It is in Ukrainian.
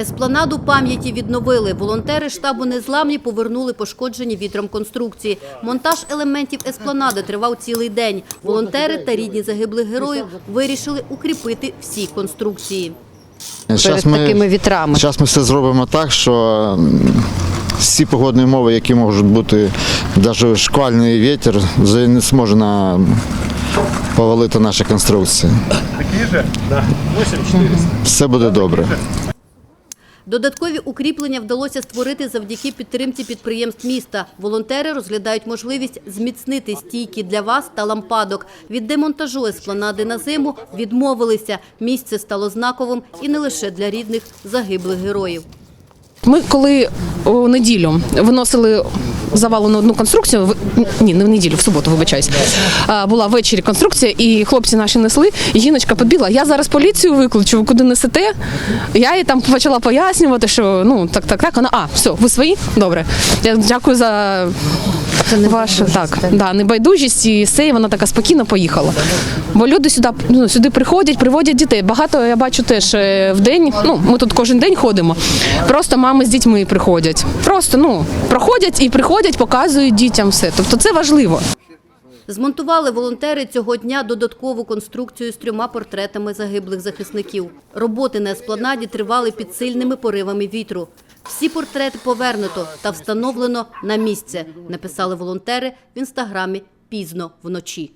Еспланаду пам'яті відновили. Волонтери штабу «Незламні» повернули пошкоджені вітром конструкції. Монтаж елементів еспланади тривав цілий день. Волонтери та рідні загиблих героїв вирішили укріпити всі конструкції. Перед такими вітрами. Зараз ми все зробимо так, що всі погодні умови, які можуть бути, навіть шквальний вітер, вже не зможе на повалити наші конструкції. Все буде добре. Додаткові укріплення вдалося створити завдяки підтримці підприємств міста. Волонтери розглядають можливість зміцнити стійки для вас та лампадок. Від демонтажу еспланади на зиму відмовилися. Місце стало знаковим і не лише для рідних загиблих героїв. Ми коли у неділю виносили завалену одну конструкцію, ні, не в неділю, в суботу, вибачаюсь. Була ввечері конструкція, і хлопці наші несли, і жіночка побігла, Я зараз поліцію викличу, ви куди несете. Я їй там почала пояснювати, що ну так, так, так. Вона, а, все, ви свої? Добре. Я дякую за вашу так, да, небайдужість і все, і вона така спокійно поїхала. Бо люди сюди, ну, сюди приходять, приводять дітей. Багато я бачу теж е, в день. Ну, ми тут кожен день ходимо. Просто мами з дітьми приходять. Просто ну проходять і приходять, показують дітям все. Тобто це важливо. Змонтували волонтери цього дня додаткову конструкцію з трьома портретами загиблих захисників. Роботи на еспланаді тривали під сильними поривами вітру. Всі портрети повернуто та встановлено на місце, написали волонтери в інстаграмі пізно вночі.